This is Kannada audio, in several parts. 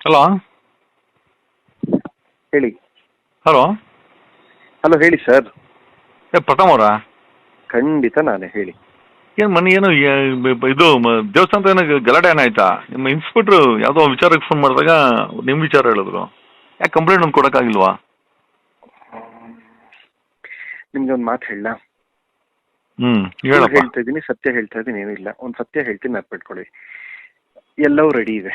ಹಲೋ ಹೇಳಿ. ಹಲೋ ಹಲೋ ಹೇಳಿ ಸರ್ ಏ ಪ್ರಥಮ್ ಅವರಾ? ಖಂಡಿತ ನಾನೇ ಹೇಳಿ. ಏನು ಮನೆ ಏನು ಏ- ಬ- ಬ- ಇದು ಮ- ದೇವಸ್ಥಾನದ ಏನೋ ಗಲಾಟೆ ಏನಾಯ್ತಾ ನಿಮ್ಮ ಇನ್ಸ್ಪೆಕ್ಟ್ರು ಯಾವುದೋ ವಿಚಾರಕ್ಕೆ ಫೋನ್ ಮಾಡಿದಾಗ ನಿಮ್ಮ ವಿಚಾರ ಹೇಳಿದ್ರು. ಯಾಕೆ ಕಂಪ್ಲೇಂಟ್ ಒಂದು ಕೊಡೋಕ್ಕಾಗಿಲ್ವಾ? ನಿಮ್ಗೆ ಒಂದು ಮಾತು ಹೇಳ ಹ್ಞೂ ಹೇಳಪ್ಪ. ಹೇಳ್ತಾ ಇದ್ದೀನಿ ಸತ್ಯ ಹೇಳ್ತಾ ಇದ್ದೀನಿ ಏನೂ ಇಲ್ಲ ಒಂದು ಸತ್ಯ ಹೇಳ್ತೀನಿ ನೆನ್ಪಿಟ್ಕೊಳ್ಳಿ ಎಲ್ಲವೂ ರೆಡಿ ಇದೆ.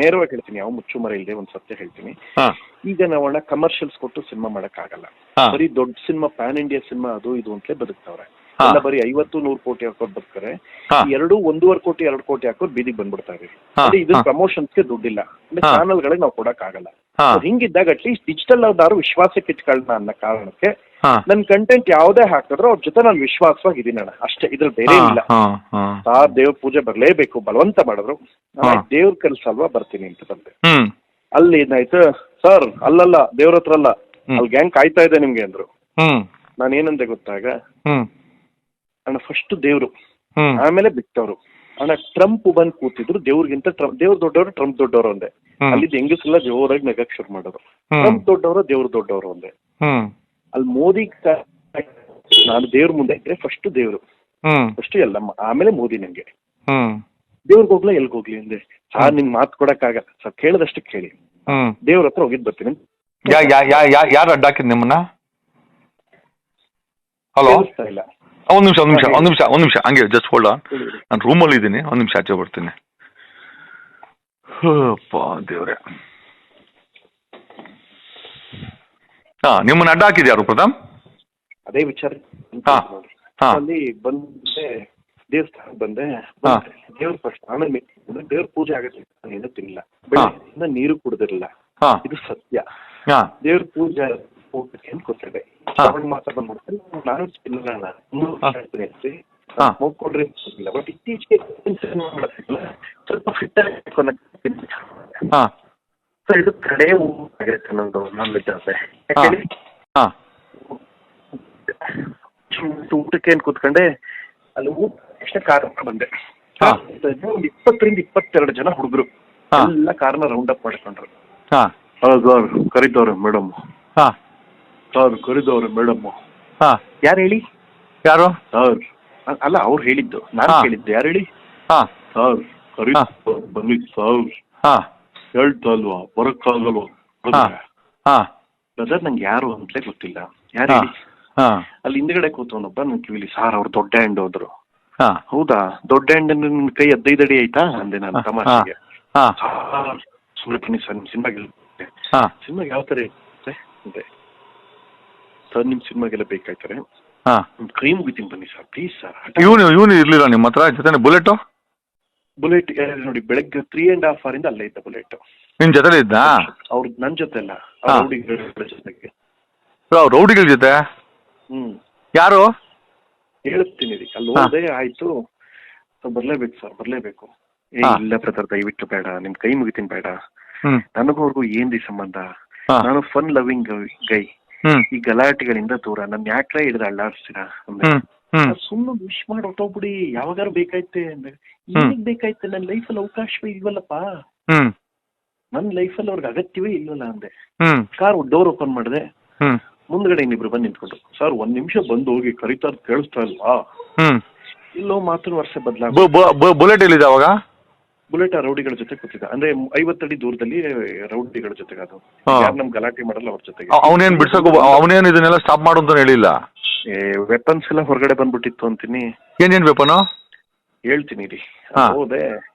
ನೇರವಾಗಿ ಹೇಳ್ತೀನಿ ಯಾವ ಮುಚ್ಚುಮರ ಇಲ್ಲದೆ ಒಂದ್ ಸತ್ಯ ಹೇಳ್ತೀನಿ. ಈಗ ನಾವಣ್ಣ ಕಮರ್ಷಿಯಲ್ಸ್ ಕೊಟ್ಟು ಸಿನಿಮಾ ಮಾಡಕ್ ಆಗಲ್ಲ ಬರೀ ದೊಡ್ಡ ಸಿನಿಮಾ ಪ್ಯಾನ್ ಇಂಡಿಯಾ ಸಿನಿಮಾ ಅದು ಇದು ಅಂತಲೇ ಬದುಕ್ತಾವ್ರೆ. ಎಲ್ಲ ಬರೀ ಐವತ್ತು ನೂರು ಕೋಟಿ ಹಾಕೋದ್ ಬದುಕ್ತಾರೆ. ಈ ಎರಡು ಒಂದೂವರೆ ಕೋಟಿ ಎರಡು ಕೋಟಿ ಹಾಕೋದ್ ಬೀದಿಗೆ ಬಂದ್ಬಿಡ್ತಾರೆ ಪ್ರಮೋಷನ್ಸ್ ಪ್ರಮೋಷನ್ಸ್ಗೆ ದುಡ್ಡಿಲ್ಲ. ಅಂದ್ರೆ. ಚಾನಲ್ಗಳಿಗೆ ನಾವು ಕೊಡಕ್ ಆಗಲ್ಲ ಹಾ. ಹಿಂಗಿದ್ದಾಗ ಅಟ್ಲೀಸ್ಟ್ ಡಿಜಿಟಲ್ ಅವ್ರದಾರು ವಿಶ್ವಾಸಕ್ಕೆ ಇಟ್ಕೊಳ್ಳೋಣ ಅನ್ನೋ ಕಾರಣಕ್ಕೆ ಹಾ. ನನ್ನ ಕಂಟೆಂಟ್ ಯಾವುದೇ ಹಾಕಿದ್ರು ಅವ್ರ ಜೊತೆ ನಾನು ವಿಶ್ವಾಸವಾಗಿ ಇದೀನಿ ಅಣ್ಣ ಅಷ್ಟೇ ಇದ್ರ ಬೇರೆ ಹಾ ಇಲ್ಲ. ಹಾ ಹಾ. ಆ ದೇವ್ರ ಪೂಜೆ ಬರ್ಲೇಬೇಕು ಬಲವಂತ ಮಾಡಿದ್ರು. ಹಾ. ದೇವ್ರ ಕೆಲ್ಸ ಅಲ್ವಾ ಬರ್ತೀನಿ ಅಂತ ಬಂದೆ. ಹ್ಮ್. ಅಲ್ಲಿ ಏನಾಯ್ತು? ಸರ್ ಅಲ್ಲಲ್ಲ ದೇವ್ರ ಹತ್ರ ಅಲ್ಲ. ಹ್ಮ್. ಅಲ್ಲಿ ಗ್ಯಾಂಗ್ ಕಾಯ್ತಾ ಇದೆ ನಿಮ್ಗೆ ಅಂದ್ರು. ಹ್ಮ್. ನಾನು ಏನಂದೆ ಗೊತ್ತಾಗ? ಹ್ಮ್. ಅಣ್ಣ ಫಸ್ಟ್ ದೇವ್ರು. ಹ್ಮ್. ಆಮೇಲೆ ಬಿಟ್ಟವ್ರು. ಅಣ್ಣ ಟ್ರಂಪ್ ಬಂದ್ ಕೂತಿದ್ರು ದೇವ್ರಿಗಿಂತ ಟ್ರಂಪ್ ದೇವ್ರ ದೊಡ್ಡವರು ಟ್ರಂಪ್ ದೊಡ್ಡವರು ಒಂದೇ ಅಲ್ಲಿ ಅಲ್ಲಿ ಹೆಂಗಸೆಲ್ಲ ಜೋರಾಗಿ ನಗಕ್ ಶುರು ಮಾಡೋರು ಟ್ರಂಪ್ ದೊಡ್ಡವರು ದೇವ್ರ ದೊಡ್ಡವರು ಒಂದೇ ಅಲ್ಲಿ ಮೋದಿ ನಾನು ದೇವ್ರ ಮುಂದೆ ಇದ್ರೆ ಫಸ್ಟ್ ದೇವ್ರು. ಫಸ್ಟ್ ಎಲ್ಲ ಆಮೇಲೆ ಮೋದಿ ನಂಗೆ. ದೇವ್ರಿಗೆ ಹೋಗ್ಲಾ ಎಲ್ಗ್ ಹೋಗ್ಲಿ ಅಂದೆ. ಸಾರ್ ನಿಮ್ ಮಾತು ಕೊಡಕ್ಕಾಗಲ್ಲ ಸರ್ ಕೇಳದಷ್ಟು ಕೇಳಿ. ದೇವ್ರ ಹತ್ರ ಹೋಗಿದ್ ಬರ್ತೀನಿ. ಯಾರು ಅಡ್ಡಾಕಿದ್ ನಿಮ್ಮನ್ನ? ಹಲೋ? ಇಲ್ಲ. ಒಂದ್ ನಿಮಿಷ ಒಂದು ನಿಮಿಷ ಒಂದು ನಿಮಿಷ ಒಂದು ನಿಮಿಷ. ಹಂಗೆ ಜಸ್ಟ್ ಹೋಲ್ಡ್ ನಾನು ರೂಮಲ್ಲಿ ಇದ್ದೀನಿ ಒಂದ್ ನಿಮಿಷ ಆಚೆ ಬರ್ತೀನಿ. ಅಪ್ಪ ದೇವ್ರೆ. ಹಾ ನಿಮ್ಮನ್ನ ಅಡ್ಡ ಹಾಕಿದ್ಯಾ ಯಾರು ಪ್ರತಾಮ್ ಅದೇ ವಿಚಾರ. ಹಾ. ಹಾ. ಅಲ್ಲಿ ಬಂದೆ ದೇವಸ್ಥಾನ ಬಂದೆ. ದೇವ್ರ ಫಸ್ಟ್ ಆಮೇಲೆ ದೇವ್ರ ಪೂಜೆ ಆಗುತ್ತೆ. ಏನು ತಿನ್ನಿಲ್ಲ ನೀರು ಕುಡ್ದಿರಲಿಲ್ಲ. ಹಾ. ಇದು ಸತ್ಯ. ಹಾ. ದೇವ್ರ ಪೂಜೆ ಹೋಗ್ಬೇಕು ಅಂತ ಅವಾಗ ಮಾತ್ರ ಬಂದ್ಬಿಡ್ತೀನಿ ನಾನು ತಿನ್ನಲ್ಲ ಹಾ. ನೋಡ್ಕೊಂಡ್ರೆ ಇಲ್ಲ ಬಟ್ ಇತ್ತೀಚೆಗೆ ಸ್ವಲ್ಪ ಫಿಟ್ ಆಗಬೇಕು ಹಾ. ಸೊ ಇದು ಕಡೆ ಆಗಿರುತ್ತೆ ನಂದು ನಾನ್ ವೆಜ್ ಹಾ. ಹಾ. ಊಟಕ್ಕೆ ಏನ್ ಕೂತ್ಕೊಂಡೆ ಅಲ್ಲಿ ಊಟ ತಕ್ಷಣ ಕಾರ್ ಬಂದೆ. ಹಾ. ಒಂದು ಇಪ್ಪತ್ತರಿಂದ ಇಪ್ಪತ್ತೆರಡು ಜನ ಹುಡುಗರು. ಎಲ್ಲ ಕಾರ್ನ ರೌಂಡ್ ಅಪ್ ಮಾಡ್ಕೊಂಡ್ರು. ಹಾ. ಸರ್ ಕರಿತವ್ರೆ ಮೇಡಮ್ ಹಾ. ಸರ್ ಕರಿದವ್ರೆ ಮೇಡಮ್. ಹಾ. ಯಾರು ಹೇಳಿ? ಯಾರು? ಸರ್. ಅಲ್ಲ ಅವ್ರು ಹೇಳಿದ್ದು. ನಾನು ಹಾ. ಕೇಳಿದ್ದು ಯಾರು ಹೇಳಿ? ಹಾ. ಸರ್ ಕರಿ ಹಾ. ಬನ್ನಿ ಸರ್. ಹಾ. ಹೇಳ್ತಾ ಅಲ್ವಾ ಬರಕ್ಕಾಗಲ್ವಾ ಹಾ. ಹಾ. ಬ್ರದರ್ ನಂಗೆ ಯಾರು ಅಂತಲೇ ಗೊತ್ತಿಲ್ಲ. ಯಾರು ಹಾ ಹೇಳಿ? ಹಾ. ಅಲ್ಲಿ ಹಿಂದ್ಗಡೆ ಕೂತವನೊಬ್ಬ ನನ್ ಕಿವಿಲಿ ಸಾರ್ ಅವ್ರು ದೊಡ್ಡ ಹ್ಯಾಂಡ್ ಹೋದ್ರು. ಹಾ. ಹೌದಾ? ದೊಡ್ಡ ಹ್ಯಾಂಡ್ ನಿನ್ ಕೈ ಹದಿನೈದು ಅಡಿ ಆಯ್ತಾ? ಅಂದೆ ನಾನು ತಮಾಷೆಗೆ. ಹಾ. ಬನ್ನಿ ಸರ್ ನಿಮ್ಮ ಸಿನಿಮಾಗೆ ಹಾ. ಸಿನಿಮಾಗೆ ಯಾವ ತರ ಇರುತ್ತೆ? ಅಂದೆ. ಸರ್ ನಿಮ್ಮ ಸಿನಿಮಾಗೆಲ್ಲ ಬೇಕಾಯ್ತಾರೆ? ಹಾ. ಮುಗಿತೀನಿ ಬನ್ನಿ ಸರ್ ಪ್ಲೀಸ್ ಸರ್. ಇವನು ಇವನು ಇರ್ಲಿಲ್ಲ ನಿಮ್ಮ ಹತ್ರ ಜೊತೆ ಬುಲೆಟು? ಬುಲೆಟ್ ನೋಡಿ ಬೆಳಗ್ಗೆ ತ್ರೀ ಅಂಡ್ ಹಾಫ್ ಇಂದ ಅಲ್ಲೇ ಇದ್ದ ಬುಲೆಟ್. ನಿಮ್ ಜೊತೆ ಇದ್ದ? ಅವ್ರ ನನ್ನ ಜೊತೆ ಅಲ್ಲ ಹಾ. ರೌಡಿಗಳ ಜೊತೆಗೆ. ರೌಡಿಗಳ ಜೊತೆ? ಹ್ಮ್. ಯಾರು? ಹೇಳ್ತೀನಿ ರೀ ಅಲ್ಲಿ ಹಾ. ಹೋದೆ ಆಯ್ತು. ಬರ್ಲೇಬೇಕು ಸರ್ ಬರ್ಲೇಬೇಕು. ಏ ಹಾ. ಇಲ್ಲ ಬ್ರದರ್ ದಯವಿಟ್ಟು ಬೇಡ. ನಿಮ್ ಕೈ ಮುಗಿತೀನಿ ಬೇಡ. ಹ್ಮ್. ನನಗೂ ಅವ್ರಿಗೂ ಏನ್ರಿ ಸಂಬಂಧ? ಹಾ. ನಾನು ಫನ್ ಲವಿಂಗ್ ಗೈ ಈ ಗಲಾಟೆಗಳಿಂದ ದೂರ. ನಮ್ ಯಾಕ್ರೆ ಹಿಡಿದು ಅಳ್ಳಾಡ್ಸ್ತೀರಾ? ಸುಮ್ಮನೆ ವಿಶ್ ಮಾಡಿ ಹೊಟ್ಟೋಗ್ಬಿಡಿ ಯಾವಾಗಾರು ಬೇಕಾಯ್ತೆ ಅಂದ್ರೆ ಏನಿಗ್ ಬೇಕಾಯ್ತೆ? ನನ್ನ ಲೈಫಲ್ಲಿ ಅವಕಾಶವೇ ಇಲ್ವಲ್ಲಪ್ಪ. ನನ್ ಲೈಫಲ್ಲಿ ಅವ್ರಿಗೆ ಅಗತ್ಯವೇ ಇಲ್ವಲ್ಲ ಅಂದೆ. ಕಾರ್ ಡೋರ್ ಓಪನ್ ಮಾಡಿದೆ. ಮುಂದ್ಗಡೆ ಇನ್ನಿಬ್ರು ಬಂದು ನಿಂತ್ಕೊಂಡು ಸರ್ ಒಂದ್ ನಿಮಿಷ ಬಂದು ಹೋಗಿ ಕರಿತಾರ ಕೇಳಿಸ್ತಾ ಇಲ್ವಾ? ಇಲ್ಲೋ ಮಾತ್ರ ವರ್ಷ ಬದಲಾಗ ಬುಲೆಟ್ ಎಲ್ಲಿದೆ ಅವಾಗ? ಬುಲೆಟ್ ಆ ರೌಡಿಗಳ ಜೊತೆ ಕೂತಿದ್ದ. ಅಂದ್ರೆ ಐವತ್ತಡಿ ದೂರದಲ್ಲಿ ರೌಡಿಗಳ ಜೊತೆಗೆ ಅದು. ಯಾರು ನಮ್ ಗಲಾಟೆ ಮಾಡಲ್ಲ ಅವ್ರ ಜೊತೆಗೆ. ಅವ್- ಅವನೇನ್ ಬಿಡ್ಸಕ್ ಅವನೇನ್ ಇದನ್ನೆಲ್ಲ ಸ್ಟಾಪ್ ಮಾಡು ಅಂತ ಹೇಳಿಲ್ಲ? ವೆಪನ್ಸ್ ಎಲ್ಲ ಹೊರಗಡೆ ಬಂದ್ಬಿಟ್ಟಿತ್ತು ಅಂತೀನಿ. ಏನೇನ್ ವೆಪನ್ ಹೇಳ್ತೀನಿ ರೀ ಹೋದೆ.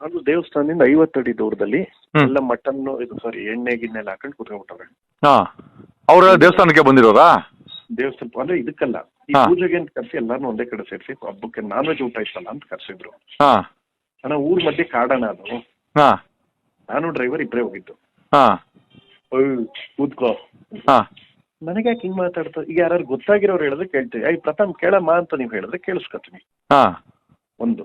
ಅದು ದೇವಸ್ಥಾನದಿಂದ ಐವತ್ತಡಿ ದೂರದಲ್ಲಿ ಹ್ಮ್. ಎಲ್ಲ ಮಟನ್ ಇದು ಸಾರಿ ಎಣ್ಣೆ ಗಿಣ್ಣೆ ಎಲ್ಲ ಹಾಕೊಂಡು ಕುತ್ಕೊಂಡ್ಬಿಟ್ಟವ್ರೆ ಹಾ. ಅವ್ರ ದೇವಸ್ಥಾನಕ್ಕೆ ಬಂದಿರೋರಾ ದೇವಸ್ಥಾನ ಅಂದ್ರೆ ಇದಕ್ಕಲ್ಲ. ಈ ಹಾ. ಪೂಜೆಗೆ ಅಂತ ಕರ್ಸಿ ಎಲ್ಲಾರನ್ನೂ ಒಂದೇ ಕಡೆ ಸೇರಿಸಿ ಹಬ್ಬಕ್ಕೆ ನಾನ್ ವೆಜ್ ಊಟ ಇಷ್ಟಲ್ಲ ಅಂತ ಕರ್ಸಿದ್ರು. ಹಾ. ಅಣ್ಣ ಊರ್ ಮಧ್ಯೆ ಕಾಡಣ ಅದು. ಹಾ. ನಾನು ಡ್ರೈವರ್ ಇಬ್ಬರೇ ಹೋಗಿದ್ದು. ಹಾ. ಕೂತ್ಕೋ. ಹಾ. ನನಗೆ ಯಾಕೆ ಹಿಂಗ್ ಮಾತಾಡ್ತಾ ಈಗ ಯಾರು ಗೊತ್ತಾಗಿರೋರು ಹೇಳಿದ್ರೆ ಕೇಳ್ತೀವಿ. ಐ ಪ್ರಥಮ್ ಕೇಳಮ್ಮ ಅಂತ ನೀವು ಹೇಳಿದ್ರೆ ಕೇಳಿಸ್ಕೊತೀನಿ. ಹಾ. ಒಂದು.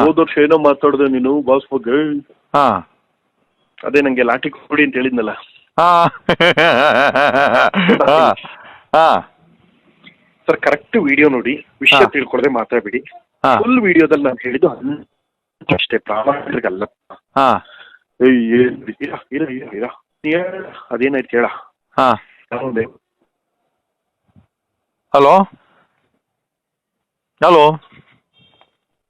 ಹೋದ ವರ್ಷ ಏನೋ ಮಾತಾಡಿದ್ರೆ ನೀನು ಬಾಸ್ ಬಗ್ಗೆ. ಹಾ. ಅದೇ ನಂಗೆ ಲಾಠಿ ಕೊಡಿ ಅಂತ ಹೇಳಿದ್ನಲ್ಲ. ಹಾ. ಹಾ. ಹಾ. ಸರ್ ಕರೆಕ್ಟ್ ವಿಡಿಯೋ ನೋಡಿ ವಿಷಯ. ತಿಳ್ಕೊಳ್ದೆ ಮಾತಾಡ್ಬಿಡಿ. ಹಾ. ಫುಲ್ ವಿಡಿಯೋದಲ್ಲಿ ನಾನು ಹೇಳಿದ್ದು ಹನ್- ಅಷ್ಟೇ ಪ್ರಾಮಾಣಿಕಲ್ಲ ಹಾ. ಏಯ್ ಏನ್ ಇರ ಇರ ಇರ ಇರ. ನೀ ಹೇಳ ಅದೇನಾಯ್ತು ಹೇಳ ಹಾ. ಹಲೋ? ಹಲೋ?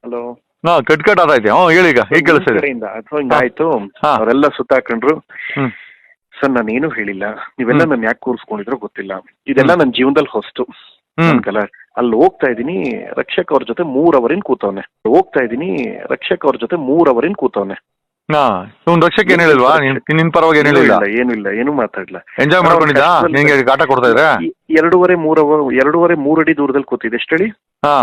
ಹಲೋ? ನಾ ಕಟ್ ಕಟ್ ಆದೈತೆ ಹ್ಞೂ ಹೇಳಿ ಈಗ ಈಗ ಕೇಳಿಸ್ತಿದೆ ಕಡೆಯಿಂದ ಅಥವಾ ಹಿಂಗಾಯ್ತು ಹಾ. ಅವರೆಲ್ಲ ಸುತ್ತಾಕೊಂಡ್ರು. ಹ್ಮ್. ಸರ್ ಏನು ಹೇಳಿಲ್ಲ. ನೀವೆಲ್ಲ ಹ್ಮ್. ನಾನು ಯಾಕೆ ಕೂರಿಸ್ಕೊಂಡಿದ್ರು ಗೊತ್ತಿಲ್ಲ. ಇದೆಲ್ಲ ನನ್ನ ಜೀವನದಲ್ಲಿ ಹೊಸ್ತು. ಕಲ ಅಲ್ಲಿ ಹೋಗ್ತಾ ಇದೀನಿ ರಕ್ಷಕ ಅವ್ರ ಜೊತೆ ಮೂರ್ ಅವರಿನ್ ಕೂತವ್ನೆ. ಹೋಗ್ತಾ ಇದೀನಿ ರಕ್ಷಕ ಅವ್ರ ಜೊತೆ ಮೂರ್ ಅವರಿನ್ ಕೂತವ್ನೆ. ಹಾ ಇವ್ನು ರಕ್ಷಕ್ ಏನು ಹೇಳಿಲ್ವಾ? ನಿನ್ ನಿನ್ ಪರವಾಗಿ ಏನು ಹೇಳಿಲ್ಲ? ಇಲ್ಲ ಏನೂ ಇಲ್ಲ ಏನೂ ಮಾತಾಡ್ಲ. ಎಂಜಾಯ್ ಮಾಡ್ಕೊಂಡಿದ್ದ? ನಿಂಗೆ ಕೊಡ್ತಾ ಇದ್ರೆ? ಎರಡೂವರೆ ಮೂರ್ ಅವರ್ ಎರಡೂವರೆ ಮೂರ್ ಅಡಿ ದೂರದಲ್ಲಿ ಕೂತಿದೆ ಎಷ್ಟಡಿ ಹಾ.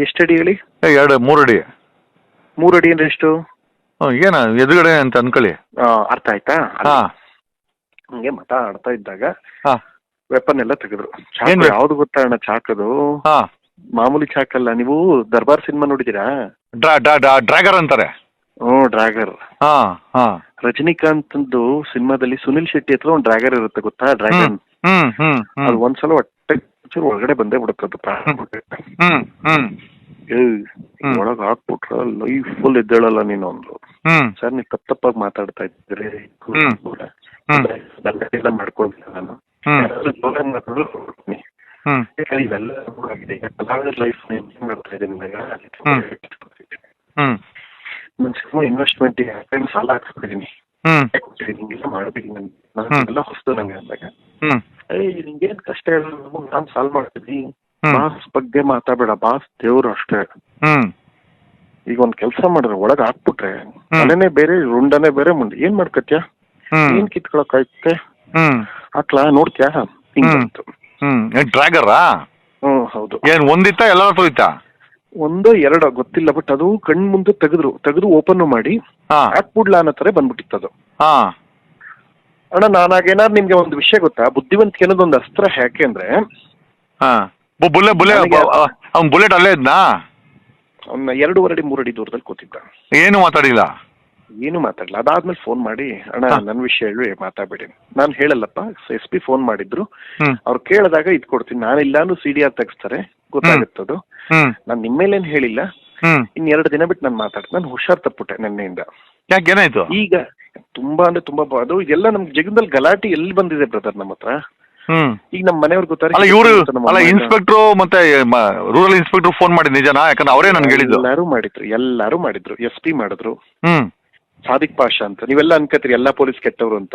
ಎಷ್ಟಡಿ ಹೇಳಿ? ಎರಡು ಮೂರು ಅಡಿ. ಮೂರು ಅಡಿ ಅಂದ್ರೆ ಎಷ್ಟು? ಏನ ಎದುರುಗಡೆ ಅಂತ ಅನ್ಕೊಳ್ಳಿ. ಆ, ಅರ್ಥ ಆಯ್ತಾ? ಹಾ. ಹಂಗೆ ಮಾತಾಡ್ತಾ ಇದ್ದಾಗ ಹಾ. ವೆಪನ್ ಎಲ್ಲ ತೆಗೆದ್ರು. ಏನ್ ಚಾಕು ವೆ- ಯಾವ್ದು ಗೊತ್ತಾ ಅಣ್ಣ ಚಾಕದು? ಹಾ. ಮಾಮೂಲಿ ಚಾಕಲ್ಲ ನೀವು ದರ್ಬಾರ್ ಸಿನಿಮಾ ನೋಡಿದೀರಾ ಡ್ರಾ ಡ್ರಾ ಡ್ರಾ ಡ್ರ್ಯಾಗರ್ ಅಂತಾರೆ. ಹ್ಞೂ ಡ್ರ್ಯಾಗರ್ ಹಾ ಹಾ. ರಜನಿಕಾಂತ್ ಸಿನಿಮಾದಲ್ಲಿ ಸುನಿಲ್ ಶೆಟ್ಟಿ ಹತ್ರ ಒಂದು ಡ್ರ್ಯಾಗರ್ ಇರುತ್ತೆ ಗೊತ್ತಾ? ಡ್ರ್ಯಾಗನ್. ಹ್ಮ್ ಹ್ಮ್ ಹ್ಮ್ ಅದು ಒಂದ್ಸಲ ಚೂರು ಒಳಗಡೆ ಬಂದೇ ಬಿಡುತ್ತೆ ಅದು ಪ್ರಾಣ ಬಿಟ್ಟೆ ಹ್ಮ್ ಹ್ಮ್. ಒಳಗ್ ಹಾಕ್ಬಿಟ್ರ ಲೈಫ್ ಫುಲ್ ಎದ್ದೇಳಲ್ಲ ನೀನು ಅಂದ್ರು ಸರ್ ನೀವು ತಪ್ಪ ತಪ್ಪಾಗಿ ಮಾತಾಡ್ತಾ. ಹ್ಮ್. ಎಲ್ಲ ಮಾಡ್ಕೊಳ್ತೀನಿ ನಾನು. ಇವೆಲ್ಲ ಲೈಫ್ ಮಾಡ್ತಾ ಇದ್ದೀನಿ ಇನ್ವೆಸ್ಟ್ಮೆಂಟ್ ಸಾಲ ಹಾಕ್ಸ್ಬಿಟ್ಟಿದ್ದೀನಿ ಮಾಡ್ಬೇಕು. ಎಲ್ಲ ಹೊಸ್ತು ನಂಗೆ ಅಂದಾಗ. ನಿಂಗೇನ್ ಕಷ್ಟ ಇಲ್ಲ ನಮಗ್ ನಾನ್ ಸಾಲ್ವ್ ಮಾಡ್ತೀನಿ. ಬಾಸ್ ಬಗ್ಗೆ ಮಾತಾಡಬೇಡ ಬಾಸ್ ದೇವ್ರು ಅಷ್ಟೇ. ಈಗ ಒಂದ್ ಕೆಲಸ ಮಾಡಿದ್ರೆ ಒಳಗ್ ಹಾಕ್ಬಿಟ್ರೆ ಮನೆನೆ ಬೇರೆ ರುಂಡನೆ ಬೇರೆ ಮುಂದೆ. ಏನ್ ಮಾಡ್ಕತ್ಯಾ? ಏನ್ ಕಿತ್ಕೊಳಕ್ ಆಯ್ತೆ ಹಾಕ್ಲಾ ನೋಡ್ತ್ಯಾ ಹಿಂಗಂತು ಡ್ರ್ಯಾಗರಾ? ಹ್ಮ್ ಹೌದು. ಏನ್ ಒಂದಿತ್ತ ಎಲ್ಲ ಹತ್ರ ಒಂದು ಒಂದೋ ಎರಡೋ ಗೊತ್ತಿಲ್ಲ ಬಟ್ ಅದು ಕಣ್ ಮುಂದೆ ತೆಗೆದ್ರು ತೆಗೆದು ಓಪನ್ ಮಾಡಿ ಹಾಕ್ಬಿಡ್ಲಾ ಅನ್ನೋ ತರ ಬಂದ್ಬಿಟ್ಟಿತ್ತು ಅದು. ಅಣ್ಣ ನಾನಾಗೇನಾದ್ರು ನಿಮ್ಗೆ ಒಂದು ವಿಷಯ ಗೊತ್ತಾ? ಬುದ್ಧಿವಂತಿಕೆ ಅನ್ನೋದು ಒಂದು ಅಸ್ತ್ರ ಯಾಕೆ ಅಂದ್ರೆ ಹಾ. ಬು- ಬುಲ್ಲೆ ಬುಲ್ಲೆ ನನಗೆ- ಅವ್ನ್ ಬುಲೆಟ್ ಅಲ್ಲೇ ಇದ್ನಾ? ಅವ್ನ ಎರಡೂವರೆ ಅಡಿ ಮೂರು ಅಡಿ ದೂರದಲ್ಲಿ ಕೂತಿದ್ದ. ಏನು ಮಾತಾಡಿಲ್ಲ? ಏನು ಮಾತಾಡಲ್ಲ ಅದಾದ್ಮೇಲೆ ಫೋನ್ ಮಾಡಿ ಅಣ್ಣ ಹಾ. ನನ್ನ ವಿಷಯ ಹೇಳಿ ಮಾತಾಡ್ಬೇಡಿ. ನಾನು ಹೇಳಲ್ಲಪ್ಪ ಎಸ್ ಪಿ ಫೋನ್ ಮಾಡಿದ್ರು. ಹ್ಮ್. ಅವ್ರು ಕೇಳಿದಾಗ ಇದ್ ಕೊಡ್ತೀನಿ. ನಾನಿಲ್ಲ ಅಂದ್ರೆ ಸಿ ಡಿ ಆರ್ ತೆಗಿಸ್ತಾರೆ ಗೊತ್ತಾಗುತ್ತದು ಹ್ಮ್. ನಾನು ನಿಮ್ಮೇಲೇನು ಹೇಳಿಲ್ಲ. ಹ್ಮ್. ಇನ್ ಎರಡು ದಿನ ಬಿಟ್ಟು ನಾನು ಮಾತಾಡ್ತೀನಿ. ನಾನು ಹುಷಾರ್ ತಪ್ಪುಟ್ಟೆ ನಿನ್ನೆಯಿಂದ. ಯಾಕೆ ಏನಾಯ್ತು? ಈಗ ತುಂಬಾ ಅಂದ್ರೆ ತುಂಬಾ ಬ- ಅದು ಇದೆಲ್ಲ ನಮ್ ಜಗದಲ್ಲಿ ಗಲಾಟೆ ಎಲ್ಲಿ ಬಂದಿದೆ ಬ್ರದರ್ ನಮ್ಮ ಹತ್ರ? ಹ್ಮ್. ಈಗ ನಮ್ಮ ಮನೆಯವ್ರು ಗೊತ್ತಾರೆ ಅಲ್ಲ ಇವರು ಅಲ್ಲ ಅಮ್ಮ ಇನ್ಸ್ಪೆಕ್ಟ್ರು ಮತ್ತೆ ರೂರಲ್ ಇನ್ಸ್ಪೆಕ್ಟರ್ ಫೋನ್ ಮಾಡಿದ್ ನಿಜನಾ? ಯಾಕಂದ್ರೆ ಅವರೇ ನನ್ಗೆ ಹೇಳಿದ್ರು ಎಲ್ಲಾರು ಮಾಡಿದ್ರು ಎಲ್ಲಾರು ಮಾಡಿದ್ರು. ಎಸ್ ಪಿ ಮಾಡಿದ್ರು. ಹ್ಮ್. ಸಾದಿಕ್ ಪಾಷಾ ಅಂತ. ನೀವೆಲ್ಲ ಅನ್ಕತ್ರಿ ಎಲ್ಲಾ ಪೊಲೀಸ್ ಕೆಟ್ಟವ್ರು ಅಂತ.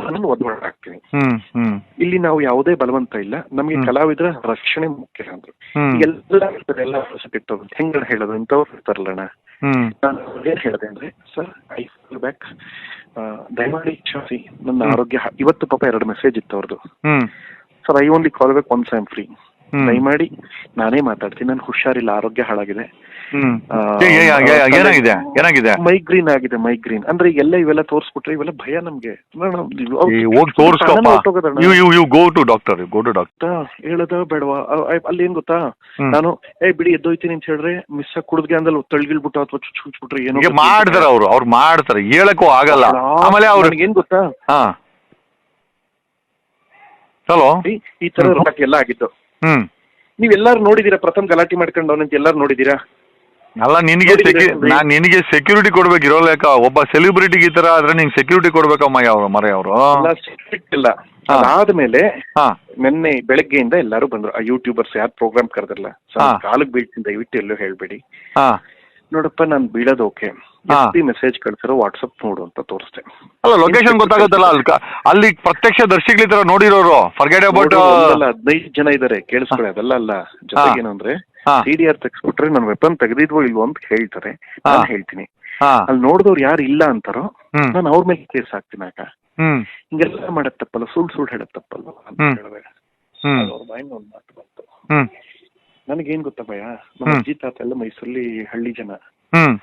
ಹ್ಮ್ ಒದ್ದು ಹ್ಮ್ ಇಲ್ಲಿ ನಾವು ಯಾವುದೇ ಬಲವಂತ ಇಲ್ಲ. ನಮಗೆ. ಕಲಾವಿದರ ರಕ್ಷಣೆ ಮುಖ್ಯ ಅಂದ್ರು. ಎಲ್ಲ ಕೆಟ್ಟವ್ರು ಹೆಂಗ ಹೇಳೋದು? ಇಂಥವ್ರು ಇರ್ತಾರಲ್ಲಣ್ಣ. ನಾನು ಏನ್ ಹೇಳಿದೆ ಅಂದ್ರೆ ಸರ್ ಐ ಫೀಲ್ ಬ್ಯಾಕ್ ದಯಮಾಡಿ ಕ್ಷಮಿಸಿ. ನನ್ನ ಆರೋಗ್ಯ ಇವತ್ತು ಪಾಪ ಎರಡು ಮೆಸೇಜ್ ಇತ್ತು ಅವ್ರದ್ದು sir I only call back once I am free ದಯಮಾಡಿ ನಾನೇ ಮಾತಾಡ್ತೀನಿ. ನಾನು ಹುಷಾರಿಲ್ಲ ಆರೋಗ್ಯ ಹಾಳಾಗಿದೆ. ಹ್ಮ್. ಏನಾಗಿದೆ? ಏನಾಗಿದೆ? ಮೈಗ್ರೀನ್ ಆಗಿದೆ ಮೈಗ್ರೀನ್. ಅಂದ್ರೆ ಎಲ್ಲ ಇವೆಲ್ಲ ತೋರಿಸ್ಬಿಟ್ರೆ ಇವೆಲ್ಲ ಭಯ ನಮ್ಗೆ. ಹೋಗಿ ತೋರ್ಸ್ಕೊಪ್ಪ you you you go to doctor go to doctor ಗೊತ್ತಾ ಹೇಳದ ಬೇಡವಾ? ಅಲ್ಲಿ ಏನ್ ಗೊತ್ತಾ? ನಾನು ಏ ಬಿಡಿ ಎದ್ದೋಯ್ತೀನಿ ಅಂತ ಹೇಳಿದ್ರೆ ಮಿಸ್ ಕುಡ್ದ್ಗೆ ಅಂದಲ್ಲಿ ತಳ್ಗಿಳ್ಬಿಟ್ಟು ಅಥವಾ ಚುಚ್ ಚುಚ್ಬಿಟ್ರೆ ಏನೋ ಮಾಡ್ತಾರೆ ಅವ್ರು ಅವ್ರು ಮಾಡ್ತಾರೆ. ಹೇಳಕ್ಕೂ ಆಗಲ್ಲ. ಆಮೇಲೆ ಅವ್ರು ಏನ್ ಗೊತ್ತಾ? ಹಾ. ಹಲೋ? ಈ- ತರ ಎಲ್ಲ ಆಗಿದ್ದು. ಹ್ಮ್. ನೀವೆಲ್ಲಾರು ನೋಡಿದೀರಾ ಪ್ರಥಮ್ ಗಲಾಟೆ ಮಾಡ್ಕೊಂಡು ಎಲ್ಲಾರು ನೋಡಿದೀರಾ? ಅಲ್ಲ ನಿನಗೆ ಸೆಕ್ಯೂ ಸುದ್ದಿ? ನಿನಗೆ ಸೆಕ್ಯೂರಿಟಿ ಕೊಡ್ಬೇಕು ಇರೋ ಲೆಕ್ಕ ಒಬ್ಬ ಸೆಲೆಬ್ರಿಟಿಗೆ ಈ ತರ ಆದ್ರೆ ನಿಂಗೆ ಸೆಕ್ಯೂರಿಟಿ ಕೊಡ್ಬೇಕಮ್ಮ ಯಾವ ಮರ ಅವರು ಇಲ್ಲ. ಅದಾದ್ಮೇಲೆ ನಿನ್ನೆ ಬೆಳಗ್ಗೆಯಿಂದ ಎಲ್ಲರೂ ಬಂದ್ರು. ಆ ಯೂಟ್ಯೂಬರ್ಸ್ ಯಾರು ಪ್ರೋಗ್ರಾಮ್ ಕರೆದಿರಲ್ಲ? ಕಾಲಕ್ ಬೀಳ್ತೀನಿ ದಯವಿಟ್ಟು ಎಲ್ಲೂ ಹೇಳ್ಬೇಡಿ. ಹಾ. ನೋಡಪ್ಪ ನಾನು ಬೀಳೋದು ಓಕೆ. ಮೆಸೇಜ್ ಕಳ್ಸಿರೋ ವಾಟ್ಸಪ್ ನೋಡು ಅಂತ ತೋರಿಸ್ತೆ ಅಲ್ಲ ಲೊಕೇಶನ್ ಗೊತ್ತಾಗುತ್ತಲ್ಲ ಅಲ್ಲಿ ಅಲ್ಲಿ ಪ್ರತ್ಯಕ್ಷ ದರ್ಶಿಗಳ ತರ ನೋಡಿರೋರು ಫರ್ಗೆಟ್ ಅಬೌಟ್ ಹದಿನೈದು ಜನ ಇದಾರೆ ಕೇಳಿಸ್ಕೊಳ್ಳಿ ಅದೆಲ್ಲ ಅಲ್ಲ. ಜೊತೆಗೆ ಏನು ಅಂದ್ರೆ ಹಾ. ಸಿ ಡಿ ಆರ್ ತೆಗ್ಸ್ಬಿಟ್ರೆ ನನ್ನ ವೆಪನ್ ತೆಗೆದಿದ್ವೋ ಇಲ್ವೋ ಅಂತ ಹೇಳ್ತಾರೆ. ನಾನು. ಹೇಳ್ತೀನಿ. ಹಾ. ಅಲ್ಲಿ ನೋಡಿದವ್ರು ಯಾರು ಇಲ್ಲ ಅಂತಾರೋ ಹ್ಮ್. ನಾನು ಅವ್ರ ಮೇಲೆ ಕೇಸ್ ಹಾಕ್ತೀನಿ ಆಗ. ಹ್ಮ್. ಹಿಂಗೆಲ್ಲ ಮಾಡಕ್ ತಪ್ಪಲ್ಲ ಸುಳ್ಳು ಸುಳ್ಳು ಹೇಳಕ್ ತಪ್ಪಲ್ಲ ಅಂತ ಹ್ಮ್. ಹೇಳಿದೆ ಹ್ಮ್. ಅವ್ರ ಬಾಯಿಂದ ಒಂದು ಮಾತು ಬಂತು. ಹ್ಮ್. ನನಗೇನ್ ಗೊತ್ತಾ ಭಯ? ನಮ್ಮ ಹ್ಮ್. ಅಜ್ಜಿ ತಾತ ಎಲ್ಲ ಮೈಸೂರಲ್ಲಿ ಹಳ್ಳಿ ಜನ. ಹ್ಮ್.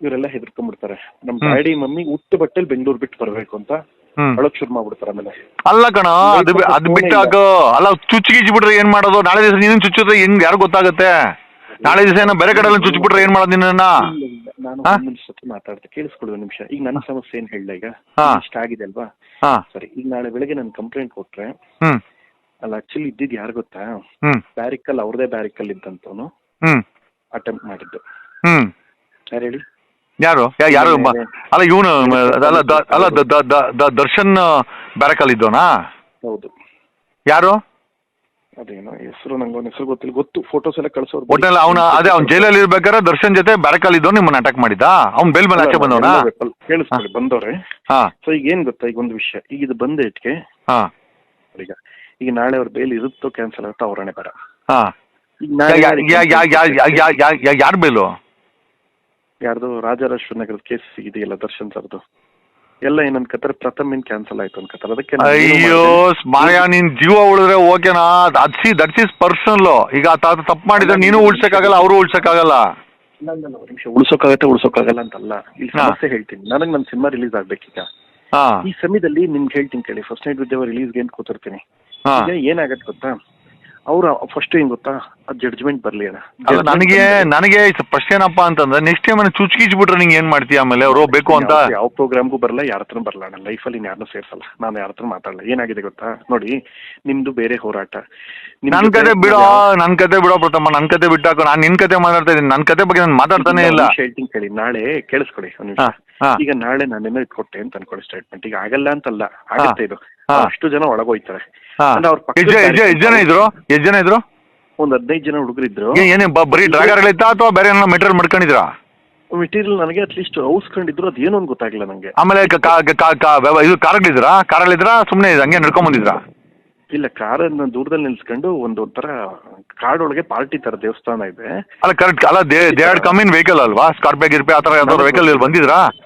ಇವರೆಲ್ಲ ಹೆದರ್ಕೊಂಡ್ಬಿಡ್ತಾರೆ. ನಮ್. ಡ್ಯಾಡಿ ಮಮ್ಮಿ ಹುಟ್ಟು ಬಟ್ಟೆಲ್ ಬೆಂಗಳೂರು ಬಿಟ್ಟು ಬರ್ಬೇಕು ಅಂತ. ಅಳಕ್ ಶುರು ಮಾಡ್ಬಿಡ್ತಾರೆ ಆಮೇಲೆ. ಅಲ್ಲ ಕಣ ಅದು ಬಿ- ಅದು ಅಲ್ಲ ಚುಚ್ಚಿ ಗೀಚ್ ಬಿಟ್ರೆ ಏನ್ ಮಾಡೋದು? ನಾಳೆ ದಿವಸ ನೀನು ಚುಚ್ಚಿದ್ರೆ ಹೆಂಗ್ ಯಾರು ಗೊತ್ತಾಗುತ್ತೆ? ನಾಳೆ ದಿವಸ ಏನೋ ಬೇರೆ ಕಡೆ ಚುಚ್ಚಿಬಿಟ್ರೆ ಏನ್ ಮಾಡೋದು ನಿನ್ನ ಇಲ್ಲ, ಇಲ್ಲ, ನಾನು ಹಾ? ಒಂದ್ ನಿಮಿಷ ಕೇಳಿಸ್ಕೊಳ್ಳಿ ಒಂದ್ ನಿಮಿಷ. ಈಗ ನನ್ನ ಸಮಸ್ಯೆ ಏನ್ ಹೇಳ ಈಗ? ಹಾ. ಇಷ್ಟ ಆಗಿದೆ ಅಲ್ವಾ? ಹಾ. ಸರಿ ಈಗ ನಾಳೆ ಬೆಳಗ್ಗೆ ನಾನು ಕಂಪ್ಲೇಂಟ್ ಕೊಟ್ರೆ ಹ್ಮ್. ಅಲ್ಲ ಆಕ್ಚುಲಿ ಇದ್ದಿದ್ ಯಾರು ಗೊತ್ತಾ? ಹ್ಮ್. ಬ್ಯಾರಿಕಲ್ ಅವ್ರದೇ ಬ್ಯಾರಿಕಲ್ ಇದ್ದಂತವನು ಹ್ಮ್. ಅಟೆಂಪ್ಟ್ ಮಾಡಿದ್ದು. ಹ್ಮ್. ಯಾರು ಹೇಳಿ? ಯಾರು? ಯಾರು ಅಲ್ಲ ಇವನು ಅಲ್ಲ ಅಲ್ಲ ದರ್ಶನ್ ಬ್ಯಾರಕಲ್ ಇದ್ದೋನಾ ಹೌದು. ಯಾರು? ಅದೇನೋ ಹೆಸರು ನಂಗೆ ಅವ್ನ ಹೆಸರು ಗೊತ್ತಿಲ್ಲ. ಗೊತ್ತು ಫೋಟೋಸ್ ಎಲ್ಲ ಕಳ್ಸೋರು ಒಟ್ಟಲ್ಲಿ ಅವನ ಅದೇ ಅವ್ನ ಜೈಲಲ್ಲಿ ಇರ್ಬೇಕಾದ್ರೆ ದರ್ಶನ್ ಜೊತೆ ಬ್ಯಾರಕಲ್ ಇದ್ದವ್ ನಿಮ್ಮನ್ನ ಅಟ್ಯಾಕ್ ಮಾಡಿದ್ದ? ಅವ್ನ ಬೇಲ್ ಮೇಲೆ ಆಚೆ ಬಂದವನ? ಕೇಳಿಸ್ಕೊಳ್ಳಿ ಬಂದವ್ರೆ. ಹಾ. ಸೊ ಈಗ ಏನ್ ಗೊತ್ತಾ ಈಗ ಒಂದು ವಿಷಯ. ಈಗ ಇದು ಬಂದ ಇಟ್ಗೆ ಹಾ. ಈಗ ಈಗ ನಾಳೆ ಅವ್ರ ಬೇಲ್ ಇರುತ್ತೋ ಕ್ಯಾನ್ಸಲ್ ಆಗುತ್ತೋ ಅವರಣೆ ಬರ. ಹಾ. ಈಗ ನಾಳೆ ಯಾರ್ ಬೇಲು ಯಾರ್ದು ರಾಜರಾಜೇಶ್ವರ ನಗರದ ಕೇಸ್ ಇದೆಯಲ್ಲ ದರ್ಶನ್ ಸರ್ದು. ಎಲ್ಲ ಏನಂತ ಅನ್ಕತ್ತಾರೆ ಪ್ರಥಮ್ ಇನ್ ಕ್ಯಾನ್ಸಲ್ ಆಯ್ತು ಅನ್ಕತ್ತಾರೆ ಅದಕ್ಕೆ ನಾನು ಏನು ಅಯ್ಯೋ ಮಾಯಾ ಮಾಯ ನೀನ್ ಜೀವ ಉಳಿದ್ರೆ ಓಕೆನಾ ಅದ್ಸಿ ದಟ್ಸ್ ಇಸ್ ಪರ್ಸನಲ್ ಈಗ ತಾತ ತಪ್ಪು ಮಾಡಿದ್ರೆ ನೀನು ಉಳ್ಸಕ್ಕಾಗಲ್ಲ ಅವರು ಉಳ್ಸಕ್ಕಾಗಲ್ಲ. ಇಲ್ಲ, ಇಲ್ಲ, ಇಲ್ಲ, ಒಂದ್ ನಿಮಿಷ ಉಳ್ಸೋಕ್ಕಾಗತ್ತೆ ಉಳ್ಸೋಕ್ಕಾಗಲ್ಲ ಅಂತಲ್ಲ. ಇಲ್ಲಿ ಹಾ. ಸಮಸ್ಯೆ ಹೇಳ್ತೀನಿ. ನನಗೆ ನನ್ನ ಸಿನಿಮಾ ರಿಲೀಸ್ ಆಗ್ಬೇಕೀಗ ಹಾ. ಈ ಸಮಯದಲ್ಲಿ ನಿಮ್ಗೆ ಹೇಳ್ತೀನಿ ಕೇಳಿ. ಫಸ್ಟ್ ನೈಟ್ ವಿದ್ಯಾವ ರಿಲೀಸ್ಗೆ ಏನ್ ಕೂತಿರ್ತೀನಿ? ಹಾ. ಈಗ ಏನಾಗತ್ತೆ ಗೊತ್ತಾ? ಅವ್ರ ಫಸ್ಟ್ ಏನ್ ಗೊತ್ತಾ? ಆ ಜಡ್ಜ್ಮೆಂಟ್ ಬರ್ಲಿ ಅಣ್ಣ. ಅಲ್ಲ ನನಗೆ ನನಗೆ ಫಸ್ಟ್ ಏನಪ್ಪಾ ಅಂತಂದ್ರೆ ನೆಕ್ಸ್ಟ್ ಟೈಮ್ ಚುಚ್ಕಿಚ್ಬಿಟ್ರೆ ನಿಂಗೆ ಏನ್ ಮಾಡ್ತೀಯ ಆಮೇಲೆ? ಅವ್ರು ಬೇಕು ಅಂತ? ಯಾವ- ಪ್ರೋಗ್ರಾಮ್ಗೂ ಬರಲ್ಲ ಯಾರ ಹತ್ರ ಬರಲ್ಲ ಅಣ್ಣ. ಲೈಫಲ್ಲಿ ಯಾರನ್ನೂ ಸೇರ್ಸಲ್ಲ. ನಾನು ಯಾರ ಹತ್ರ ಮಾತಾಡಲ್ಲ ಏನಾಗಿದೆ ಗೊತ್ತಾ? ನೋಡಿ ನಿಮ್ದು ಬೇರೆ ಹೋರಾಟ. ನನ್ನ ನನ್ ಕತೆ ಬಿಡೋ ನನ್ನ ನನ್ ಕತೆ ಬಿಡೋ ಪ್ರಥಮ ನನ್ ಕತೆ ಬಿಟ್ಟಾಕ ನಾನು ನಿನ್ ಕತೆ ಮಾತಾಡ್ತಾ ಇದ್ದೀನಿ. ನನ್ ಕತೆ ಬಗ್ಗೆ ನಾನು ಮಾತಾಡ್ತಾನೆ ಇಲ್ಲ. ಹೇಳ್ತೀನಿ ಕೇಳಿ. ನಾಳೆ ಕೇಳಿಸ್ಕೊಳ್ಳಿ ಹಾ. ಈಗ ನಾಳೆ ನಾನೇನೋ ಕೊಟ್ಟೆ ಅಂತ ಅನ್ಕೊಳ್ಳಿ ಸ್ಟೇಟ್ಮೆಂಟ್ ಈಗ ಆಗಲ್ಲ ಅಂತಲ್ಲ. ಆಗುತ್ತೆ ಇದು. ಅಷ್ಟು ಜನ ಒಳಗೋಯ್ತಾರೆ. ಅಂದ್ರೆ ಅವ್ರ ಎಷ್ಟ್ ಜನ- ಇದ್ರು? ಎಷ್ಟ್ ಜನ ಇದ್ರು? ಒಂದ್ ಹದಿನೈದು ಜನ ಹುಡುಗರಿದ್ರು. ಇದ್ರು ಏನೇ ಬರೀ ಡ್ರಾಗರ್ಗಳಿತ್ತಾ ಅಥವಾ ಬೇರೆ ಏನೋ ಮೆಟೀರಿಯಲ್ ಮಾಡ್ಕೊಂಡಿದ್ರಾ? ಮೆಟೀರಿಯಲ್ ನನಗೆ ಅಟ್ಲೀಸ್ಟ್ ಔಸ್ಕೊಂಡಿದ್ರು ಅದು ಏನು ಅಂತ ಗೊತ್ತಾಗಿಲ್ಲ ನಂಗೆ. ಆಮೇಲೆ ಇದು ಕಾರಲ್ಲಿದ್ರಾ ಕಾರಲ್ಲಿದ್ರಾ ಸುಮ್ಮನೆ ಹಂಗೆ ನಡ್ಕೊಂಡ್ ಬಂದಿದ್ರಾ? ಇಲ್ಲ ಕಾರನ್ನ ದೂರದಲ್ಲಿ ನಿಲ್ಸ್ಕೊಂಡು ಒಂದು ಒಂಥರ ಕಾಡೊಳಗೆ ಪಾರ್ಟಿ ತರ ದೇವಸ್ಥಾನ ಇದೆ. ಅಲ್ಲ ಕರೆಕ್ಟ್ ಅಲ್ಲ they they come in vehicle ಅಲ್ವಾ? ಸ್ಕಾರ್ಪಿಯೋ ಗಿರ್ಪಿ ಆ ಥರ ಯಾವ್ದಾದ್ರು ವೆಹಿಕಲ್ ಇಲ್ಲಿ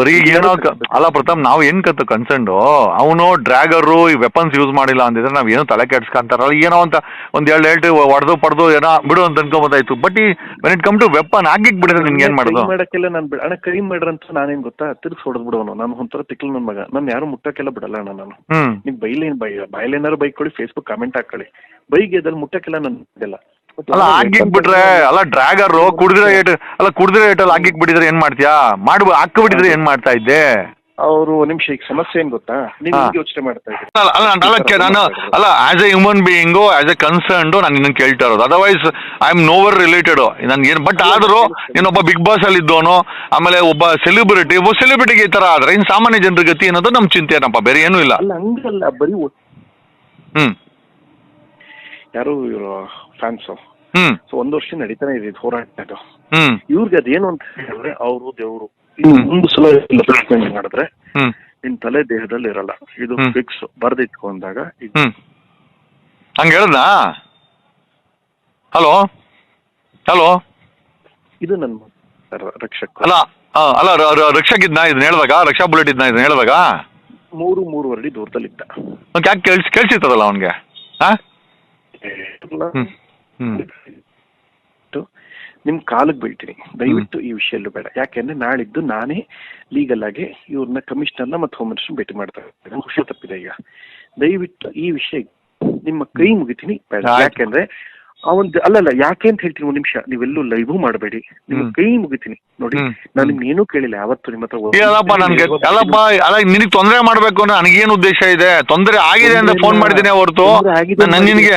ಬರೀ ಏನೋ. ಅಲ್ಲ ಪ್ರಥಮ್ ನಾವ್ ಏನ್ ಕತ್ ಕನ್ಸಂಡು ಅವನು ಡ್ರ್ಯಾಗರು ಈ ವೆಪನ್ಸ್ ಯೂಸ್ ಮಾಡಿಲ್ಲ ಅಂದಿದ್ರೆ ನಾವ್ ಏನೋ ತಲೆ ಕೆಡ್ಸ್ಕೊಂತಾರಲ್ಲ ಏನೋ ಅಂತ ಒಂದ್ ಎರಡು ಎರಡು ಹೊಡೆದು ಪಡೆದು ಏನೋ ಬಿಡು ಅಂತ ಅನ್ಕೊಂಬೋದಾಯ್ತು ಬಟ್ ಈ when it come to weapon ಆಗಿಕ್ ಬಿಡಿದ್ರೆ ನಿಮ್ಗೆ ಏನ್ ಮಾಡೋದು? ಮಾಡಕ್ಕೆಲ್ಲ ನಾನು ಬಿಡ ಅಣ್ಣ ಕೈ ಮಾಡ್ರಂತ ನಾನೇನ್ ಗೊತ್ತಾ? ತಿರ್ಗ್ಸ್ ಹೊಡೆದ್ ಬಿಡೋನು ನಾನು ಒಂಥರ ತಿಕ್ಲು ನನ್ ಮಗ. ನಾನು ಯಾರು ಮುಟ್ಟಕ್ಕೆಲ್ಲ ಬಿಡಲ್ಲ ಅಣ್ಣ ನಾನು. ನೀವು ಬೈಲೇನ್ ಬೈ ಬೈಕ್ ಕೊಡಿ ಫೇಸ್ಬುಕ್ ಕಮೆಂಟ್ ಹಾಕೊಳ್ಳಿ. ಬೈಗೆ ಅದ್ರಲ್ಲಿ ಮುಟ್ಟಕ್ಕೆಲ್ಲ ನಾನು ಇದೆಲ್ಲ ಅಲ್ಲ ಆಗಿಕ್ ಬಿಟ್ರೆ ಅಲ್ಲ ಡ್ರ್ಯಾಗರ್ ಕುಡಿದ್ರೆ ಏಟ್ ಅಲ್ಲ ಕುಡಿದ್ರೆ ಏಟಲ್ಲಿ ಹಾಕಿಕ್ ಬಿಟ್ಟಿದ್ರೆ ಏನ್ ಮಾಡ್ತೀಯಾ? ಮಾಡ್ಬ ಹಾಕ್ ಬಿಟ್ಟಿದ್ರೆ ಏನ್ ಮಾಡ್ತಾ ಇದ್ದೆ? ಅವರು ನಿಮಿಷ ಈಗ ಸಮಸ್ಯೆ ಏನ್ ಗೊತ್ತಾ? ನೀವು. ಯೋಚನೆ ಮಾಡ್ತಾ ಇದ್ದೀರಿ? ಅಲ್ಲ ಅಲ್ಲ ನಾನು ಅಲ್ಲ ನಾನು ಅಲ್ಲ as a human being as a concerned ನಾನು ನಿನ್ನ ಕೇಳ್ತಾ ಇರೋದು. Otherwise I am nowhere related ನನ್ಗೆ ಏನು ಬಟ್ ಆದರೂ ನೀನೊಬ್ಬ ಬಿಗ್ ಬಾಸ್ ಅಲ್ಲಿ ಇದ್ದೋನು ಆಮೇಲೆ ಒಬ್ಬ ಸೆಲೆಬ್ರಿಟಿ ಒಬ್ಬ ಸೆಲೆಬ್ರಿಟಿ ಈ ತರ ಆದ್ರೆ ಇನ್ ಸಾಮಾನ್ಯ ಜನರ ಗತಿ ಅನ್ನೋದು ನಮ್ ಚಿಂತೆ ಏನಪ್ಪ? ಬೇರೆ ಏನೂ ಇಲ್ಲ. ಅಲ್ಲ ಹಂಗಲ್ಲ ಬರೀ ಹ್ಮ್. ಯಾರು ಇವರು ಫ್ಯಾನ್ಸು ಸೊ ಒಂದು ವರ್ಷ ನಡೀತಾನೆ ಇದೆ ಹೋರಾಟ ಅದು. ಇವ್ರಿಗೆ ಅದೇನು ಅಂತ ಹೇಳಿದ್ರೆ ಅವರು ದೇವರು. ಇನ್ನು ಒಂದು ಸಲ ಟ್ರೀಟ್ಮೆಂಟ್ ಮಾಡಿದ್ರೆ ನಿನ್ ತಲೆ ದೇಹದಲ್ಲಿ ಇರಲ್ಲ. ಇದು ಫಿಕ್ಸ್ ಬರ್ದಿಟ್ಕೊಂಡಾಗ ಹಂಗೆ ಹಲೋ? ಹಲೋ? ಇದು ನನ್ನ ರಕ್ಷಕ. ಅಲ್ಲ ಅಲ್ಲ ರಕ್ಷಕ ಇದ್ನ ಇದನ್ನ ಹೇಳಿದಾಗ ರಕ್ಷಾ ಬುಲೆಟ್ ಇದ್ನ ಇದನ್ನ ಹೇಳಿದಾಗ? ಮೂರು ಮೂರುವರೆ ವರ್ಡಿ ದೂರದಲ್ಲಿ ಇದ್ದ ಯಾಕೆ ಕೇಳಿಸ್ ಕೇಳಿಸಿರ್ತದಲ್ಲ ಅವನಿಗೆ? ಹಾಂ ನಿಮ್ ಕಾಲಿಗೆ ಬೀಳ್ತೀನಿ ದಯವಿಟ್ಟು ಈ ವಿಷಯಲ್ಲೂ ಬೇಡ. ಯಾಕೆಂದ್ರೆ ನಾಳಿದ್ದು ನಾನೇ ಲೀಗಲ್ ಆಗಿ ಇವ್ರನ್ನ ಕಮಿಷನರ್ನ ಮತ್ತೆ ಹೋಮ್ ಮಿನಿಸ್ಟರ್ ಭೇಟಿ ಮಾಡ್ತಾ ಇದ್ದೀನಿ. ಖುಷಿ ತಪ್ಪಿದೆ ಈಗ. ದಯವಿಟ್ಟು ಈ ವಿಷಯ ನಿಮ್ಮ ಕೈ ಮುಗಿತೀನಿ. ಬೇಡ. ಯಾಕೆಂದ್ರೆ ಅವನ್ ಅಲ್ಲಲ್ಲ ಯಾಕೆ ಅಂತ ಹೇಳ್ತೀನಿ ಒಂದ್ ನಿಮಿಷ. ನೀವೆಲ್ಲೂ ಲೈವ್ ಮಾಡಬೇಡಿ. ನಿಮ್. ಕೈ ಮುಗಿತೀನಿ. ನೋಡಿ ನಾನ್ ನಿಮ್ಗೆ ಏನೂ ಕೇಳಿಲ್ಲ. ಯಾವತ್ತು ನಿಮ್ಮ ಹತ್ರ ನನ್ಗೆ? ತೊಂದರೆ ಮಾಡ್ಬೇಕು ಅಂದ್ರೆ ನನಗೇನು ಉದ್ದೇಶ ಇದೆ? ತೊಂದರೆ ಆಗಿದೆ ಅಂತ ಫೋನ್ ಮಾಡಿದ್ದೀನಿ ಹೊರತು. ನಿನಗೆ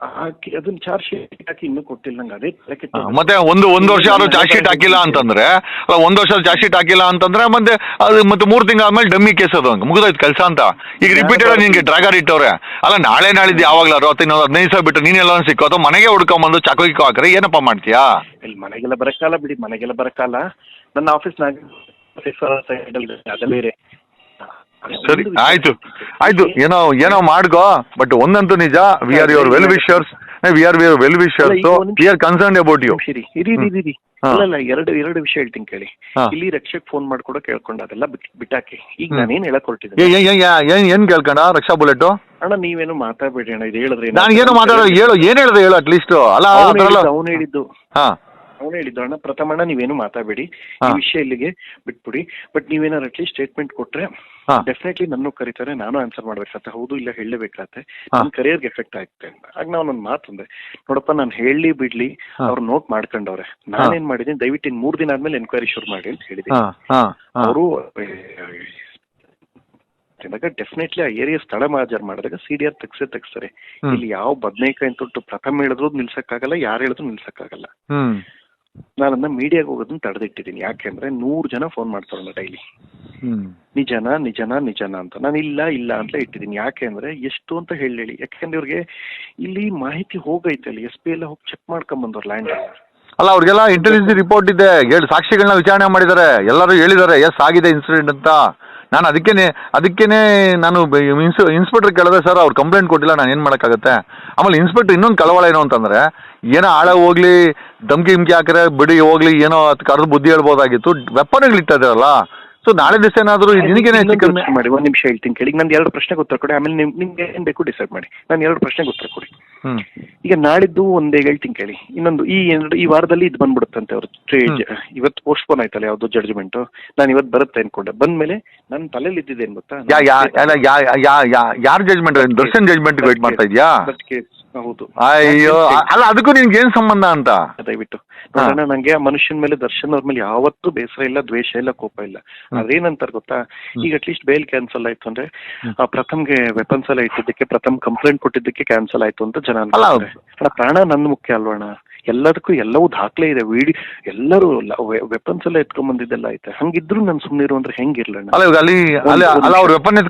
ಹಾಕಿ ಅದನ್ನ ಚಾರ್ಜ್ ಶೀಟ್ ಹಾಕಿ ಇನ್ನೂ ಕೊಟ್ಟಿಲ್ಲ ನಂಗೆ ಅದೇ ತಲೆ ಕೆಟ್ಟ ಮತ್ತೆ ಒಂದು ಒಂದು ವರ್ಷ ಯಾರು ಚಾರ್ಜ್ ಶೀಟ್ ಹಾಕಿಲ್ಲ ಅಂತಂದ್ರೆ ಅಲ್ಲ ಒಂದು ವರ್ಷ ಚಾರ್ಜ್ ಶೀಟ್ ಹಾಕಿಲ್ಲ ಅಂತಂದ್ರೆ ಮತ್ತೆ ಅದು ಮತ್ತೆ ಮೂರು ತಿಂಗಳ ಆದ್ಮೇಲೆ ಡಮ್ಮಿ ಕೇಸ್ ಅದು ಹಂಗೆ ಮುಗಿದೋಯ್ತು ಕೆಲಸ ಅಂತ. ಈಗ ರಿಪೀಟೆಡ್ ನಿನ್ಗೆ ಡ್ರಾಗರ್ ಇಟ್ಟವ್ರೆ. ಅಲ್ಲ ನಾಳೆ ನಾಳಿದ್ದು ಯಾವಾಗ್ಲಾರು ಅಥವಾ ಇನ್ನೊಂದು ಹದಿನೈದು ಸಾವಿರ ಬಿಟ್ಟು ನೀನೆಲ್ಲ ಸಿಕ್ಕೋ ಅಥವಾ ಮನೆಗೆ ಹುಡ್ಕೊಂಬಂದು ಚಾಕು ಗಿಕ್ಕು ಹಾಕ್ರೆ ಏನಪ್ಪ ಮಾಡ್ತೀಯಾ? ಇಲ್ಲಿ ಮನೆಗೆಲ್ಲ ಬರಕ್ಕಾಲ ಬಿಡಿ ಮನೆಗೆಲ್ಲ ಬರಕ್ಕಾಲ ನನ್ನ ಆಫೀಸ್ನಾಗ ಅದೆಲ್ಲ ಬೇರೆ ಸರಿ ಆಯ್ತು. ಆಯ್ತು ಏನೋ ಏನೋ ಮಾಡ್ಕೋ ಬಟ್ ಒಂದಂತೂ ನಿಜ. We are your well wishers we are are well wishers ಅಲ್ಲ. We are concern about you ಇರಿ. ಇರಿ ಇರಿ, ಇರಿ. ಅಲ್ಲಲ್ಲ ಎರಡು ಎರಡು ವಿಷಯ ಹೇಳ್ತೀನಿ ಕೇಳಿ. ಇಲ್ಲಿ ರಕ್ಷಕ್ ಫೋನ್ ಮಾಡ್ಕೊಡೋ ಕೇಳ್ಕೊಂಡ ಅದೆಲ್ಲ ಬಿಟ್ಟಾಕೆ. ಈಗ. ನಾನೇನ್ ಹೇಳಕ್ ಹೊರಟಿದ್ದೀನಿ? ಏನ್ ಕೇಳ್ಕೊಂಡ? ರಕ್ಷಾ ಬುಲೆಟ್? ಅಣ್ಣ ನೀವೇನು ಮಾತಾಡ್ಬೇಡಿ ಅಣ್ಣ ಇದು ಹೇಳಿದ್ರೆ ನಾನು ಏನು ಮಾತಾಡೋ ಹೇಳು. ಏನ್ ಹೇಳ್ದೆ ಹೇಳು ಅಟ್ಲೀಸ್ಟ್ ಅಲ್ಲ ಅದರಲ್ಲ ಅವನು ಹೇಳಿದ್ದು ಹಾ. ಅವನು ಹೇಳಿದ್ದು ಅಣ್ಣ ಪ್ರಥಮ ಅಣ್ಣ ನೀವೇನು ಮಾತಾಡಬೇಡಿ. ಈ ವಿಷಯ ಇಲ್ಲಿಗೆ ಬಿಟ್ಬಿಡಿ. ಬಟ್ ನೀವೇನಾರು ಅಟ್ಲೀಸ್ಟ್ ಸ್ಟೇಟ್ಮೆಂಟ್ ಕೊಟ್ರೆ. ಡೆಫಿನೆಟ್ಲಿ ನನ್ನ ಕರೀತಾರೆ ನಾನು ಆನ್ಸರ್ ಮಾಡ್ಬೇಕಾಗತ್ತೆ ಹೌದು ಇಲ್ಲ ಹೇಳಬೇಕಾಗತ್ತೆ ಹಾ. ನನ್ನ ಕರಿಯರ್ಗೆ ಎಫೆಕ್ಟ್ ಆಗುತ್ತೆ ಅಂತ ಆಗ ನಾವು ಒಂದು. ಮಾತಂದೆ ನೋಡಪ್ಪ ನಾನು ಹೇಳಿ ಬಿಡ್ಲಿ ಅವ್ರ ನೋಟ್ ಮಾಡ್ಕೊಂಡವ್ರೆ. ನಾನೇನ್ ಮಾಡಿದೀನಿ ದಯವಿಟ್ಟು ಇನ್ ಮೂರ್ ದಿನ ಆದ್ಮೇಲೆ ಎನ್ಕ್ವೈರಿ ಶುರು ಮಾಡಿ ಅಂತ ಹೇಳಿದೀನಿ ಹಾ ಹಾ ಹಾ. ಅವರು ಡೆಫಿನೆಟ್ಲಿ ಆ ಏರಿಯಾ ಸ್ಥಳ ಮಾಜರ್ ಮಾಡಿದಾಗ ಸಿ ಡಿ ಆರ್ ತೆಗ್ಸೇ ತೆಗ್ಸ್ತಾರೆ. ಇಲ್ಲಿ ಯಾವ ಬದನೇಕಾಯಿ ತೊಟ್ಟು ಪ್ರಥಮ ಹೇಳಿದ್ರು ನಿಲ್ಸಕ್ಕಾಗಲ್ಲ ಯಾರು ಹೇಳಿದ್ರು ನಿಲ್ಸಕ್ಕಾಗಲ್ಲ. ನಾನನ್ನ ನಾನು ಮೀಡಿಯಾಗೆ ಹೋಗೋದನ್ನ ತಡೆದಿಟ್ಟಿದ್ದೀನಿ. ಯಾಕೆಂದ್ರೆ ನೂರು ಜನ ಫೋನ್ ಮಾಡ್ತಾರಲ್ಲ ಡೈಲಿ ನಿಜನಾ ನಿಜನಾ ನಿಜನ ಅಂತ. ನಾನು ಇಲ್ಲ ಇಲ್ಲ ಅಂತ ಇಟ್ಟಿದ್ದೀನಿ. ಯಾಕೆ ಅಂದ್ರೆ ಎಷ್ಟು ಅಂತ ಹೇಳಿ ಯಾಕೆಂದ್ರೆ ಇವ್ರಿಗೆ ಇಲ್ಲಿ ಮಾಹಿತಿ ಹೋಗೈತೆ ಅಲ್ಲಿ. ಎಸ್ ಪಿ ಎಲ್ಲ ಹೋಗಿ ಚೆಕ್ ಮಾಡ್ಕೊಂಡ್ ಬಂದವ್ರು ಲ್ಯಾಂಡ್ ಅಲ್ಲ ಅವ್ರಿಗೆಲ್ಲ ಇಂಟೆಲಿಜೆನ್ಸ್ ರಿಪೋರ್ಟ್ ಇದೆ. ಹೇಳಿ ಸಾಕ್ಷಿಗಳನ್ನ ವಿಚಾರಣೆ ಮಾಡಿದ್ದಾರೆ. ಎಲ್ಲರೂ ಹೇಳಿದ್ದಾರೆ ಎಸ್ ಆಗಿದೆ ಇನ್ಸಿಡೆಂಟ್ ಅಂತ. ನಾನು ಅದಕ್ಕೇನೆ ಅದಕ್ಕೇನೆ ನಾನು ಇನ್ಸ್ಪೆಕ್ಟರ್ ಕೇಳಿದೆ ಸರ್ ಅವ್ರು ಕಂಪ್ಲೇಂಟ್ ಕೊಟ್ಟಿಲ್ಲ ನಾನು ಏನು ಮಾಡೋಕ್ಕಾಗತ್ತೆ? ಆಮೇಲೆ ಇನ್ಸ್ಪೆಕ್ಟರ್ ಇನ್ನೊಂದು ಕಳವಳ ಏನು ಅಂತಂದರೆ ಏನೋ ಆಳ ಹೋಗ್ಲಿ ಧಮ್ಕಿ ಹಿಮ್ಕಿ ಹಾಕಿದ್ರೆ ಬಿಡಿ ಹೋಗ್ಲಿ ಏನೋ ಅದು ಕರೆದು ಬುದ್ಧಿ ಹೇಳ್ಬೋದಾಗಿತ್ತು. ವೆಪನ್ಗಳು ಸೊ ನಾಳೆ ದಿವಸ ಏನಾದರೂ ನಿನಗೇನೆ ಹೆಚ್ಚು ಕಮ್ಮಿ ಮಾಡಿ ಒಂದ್ ನಿಮಿಷ ಹೇಳ್ತೀನಿ ಕೇಳಿ. ನಂದು ಎರಡು ಪ್ರಶ್ನೆಗೆ ಉತ್ತರ ಕೊಡಿ. ಆಮೇಲೆ ನಿಮ್ ನಿಮ್ಗೆ ಏನ್ ಬೇಕು ಡಿಸೈಡ್ ಮಾಡಿ. ನಾನು ಎರಡು ಪ್ರಶ್ನೆಗೆ ಉತ್ತರ ಕೊಡಿ. ಈಗ ನಾಳಿದ್ದು ಒಂದೇ ಹೇಳ್ತೀನಿ ಕೇಳಿ. ಇನ್ನೊಂದು ಈ ಎರಡು ಈ ವಾರದಲ್ಲಿ ಇದು ಬಂದ್ಬಿಡುತ್ತಂತೆ ಅವ್ರ. ಇವತ್ತು ಪೋಸ್ಟ್ಪೋನ್ ಆಯ್ತಲ್ಲ ಯಾವ್ದು ಜಡ್ಜ್ಮೆಂಟ್ ನಾನು ಇವತ್ತು ಬರುತ್ತೆ ಅನ್ಕೊಂಡೆ. ಬಂದ್ಮೇಲೆ ನನ್ನ ತಲೆಯಲ್ಲಿ ಇದ್ದಿದ್ದೇನ್ ಗೊತ್ತಾ? ಯಾ ಯಾ ಅಲ್ಲ ಯಾ ಯಾ ಯಾ ಯಾರ ಜಜ್ಮೆಂಟ್ ದರ್ಶನ್ ಜಜ್ಮೆಂಟ್ ವೇಟ್ ಮಾಡ್ತಾ ಇದ್ಯಾ? ಹೌದು. ಅಯ್ಯೋ ಅಲ್ಲ ಅದಕ್ಕೂ ನಿನ್ಗೆ ಏನ್ ಸಂಬಂಧ ಅಂತ? ದಯವಿಟ್ಟು. ನೋಡೋಣ ನಂಗೆ ಮನುಷ್ಯನ ಮೇಲೆ ದರ್ಶನ್ ಅವ್ರ ಮೇಲೆ ಯಾವತ್ತೂ ಬೇಸರ ಇಲ್ಲ ದ್ವೇಷ ಇಲ್ಲ ಕೋಪ ಇಲ್ಲ. ಅದೇನಂತಾರೆ ಗೊತ್ತಾ? ಈಗ ಅಟ್ಲೀಸ್ಟ್ ಬೇಲ್ ಕ್ಯಾನ್ಸಲ್ ಆಯ್ತು ಅಂದ್ರೆ ಪ್ರಥಮ್ಗೆ ವೆಪನ್ಸ್ ಎಲ್ಲ ಇಟ್ಟಿದ್ದಕ್ಕೆ ಪ್ರಥಮ್ ಕಂಪ್ಲೇಂಟ್ ಕೊಟ್ಟಿದ್ದಕ್ಕೆ ಕ್ಯಾನ್ಸಲ್ ಆಯ್ತು ಅಂತ ಜನ ಅನ್ಕೊಂತಾರೆ ಪ್ರಾಣ ನನ್ನ ಮುಖ್ಯ ಅಲ್ವಣ್ಣ ಎಲ್ಲದಕ್ಕೂ ಎಲ್ಲವೂ ದಾಖಲೆ ಇದೆ. ವಿಡಿ ಎಲ್ಲರೂ ವೆಪನ್ಸ್ ಎಲ್ಲ ಎತ್ಕೊಂಡ್ ಬಂದಿದ್ದೆಲ್ಲ ಐತೆ. ಹಂಗಿದ್ರು ನಾನು ಸುಮ್ಮನಿರು ಅಂದ್ರೆ ಹೆಂಗಿರ್ಲಣ್ಣ ಅಲ್ಲ ಅಲ್ಲಿ ಅಲ್ಲಿ ಅಲ್ಲ ಅವ್ರ ವೆಪನ್ ಎತ್ಕೊಂಡು